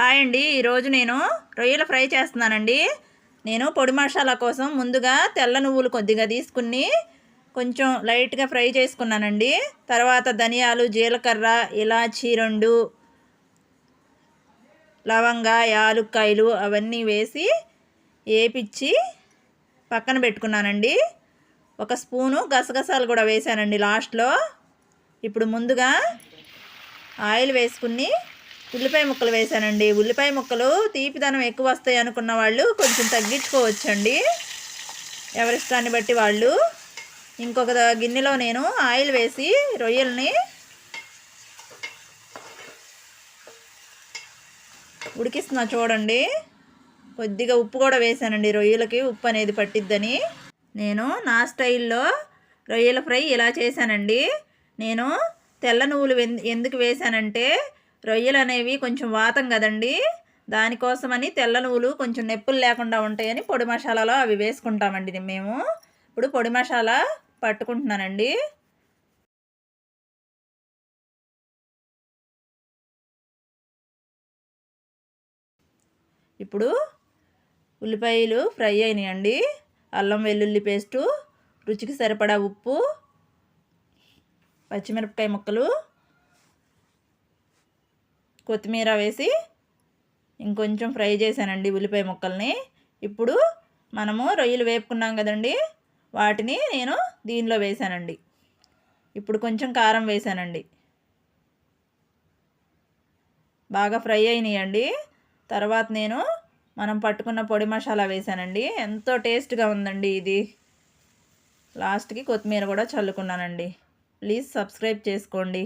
Hi అండి. ఈరోజు నేను రొయ్యలు ఫ్రై చేస్తున్నానండి. నేను పొడి మసాలా కోసం ముందుగా తెల్ల నువ్వులు కొద్దిగా తీసుకుని కొంచెం లైట్గా ఫ్రై చేసుకున్నానండి. తర్వాత ధనియాలు జీలకర్ర ఇలాచీ రెండు లవంగ యాలుక్కాయలు అవన్నీ వేసి వేపిచ్చి పక్కన పెట్టుకున్నానండి. ఒక స్పూను గసగసాలు కూడా వేసానండి లాస్ట్లో. ఇప్పుడు ముందుగా ఆయిల్ వేసుకుని ఉల్లిపాయ ముక్కలు వేసానండి ఉల్లిపాయ ముక్కలు తీపిదనం ఎక్కువ వస్తాయి అనుకున్న వాళ్ళు కొంచెం తగ్గించుకోవచ్చండి. ఎవరిష్టాన్ని బట్టి వాళ్ళు. ఇంకొక గిన్నెలో నేను ఆయిల్ వేసి రొయ్యల్ని ఉడికిస్తున్నా చూడండి. కొద్దిగా ఉప్పు కూడా వేశానండి. రొయ్యలకి ఉప్పు అనేది పట్టిద్దని. నేను నా స్టైల్లో రొయ్యల ఫ్రై ఇలా చేశానండి. నేను తెల్ల నువ్వులు ఎందుకు వేశానంటే రొయ్యలు అనేవి కొంచెం వాతం కదండి. దానికోసమని తెల్ల నువ్వులు కొంచెం నొప్పులు లేకుండా ఉంటాయని పొడి మసాలాలో అవి వేసుకుంటామండి మేము. ఇప్పుడు పొడి మసాలా పట్టుకుంటున్నానండి. ఇప్పుడు ఉల్లిపాయలు ఫ్రై అయినాయండి. అల్లం వెల్లుల్లి పేస్టు రుచికి సరిపడా ఉప్పు పచ్చిమిరపకాయ ముక్కలు కొత్తిమీర వేసి ఇంకొంచెం ఫ్రై చేశానండి ఉల్లిపాయ ముక్కల్ని. ఇప్పుడు మనము రొయ్యలు వేపుకున్నాం కదండి వాటిని నేను దీనిలో వేసానండి ఇప్పుడు కొంచెం కారం వేసానండి బాగా ఫ్రై అయినాయండి. తర్వాత నేను మనం పట్టుకున్న పొడి మసాలా వేశానండి. ఎంతో టేస్ట్గా ఉందండి ఇది. లాస్ట్కి కొత్తిమీర కూడా చల్లుకున్నానండి. ప్లీజ్ సబ్స్క్రైబ్ చేసుకోండి.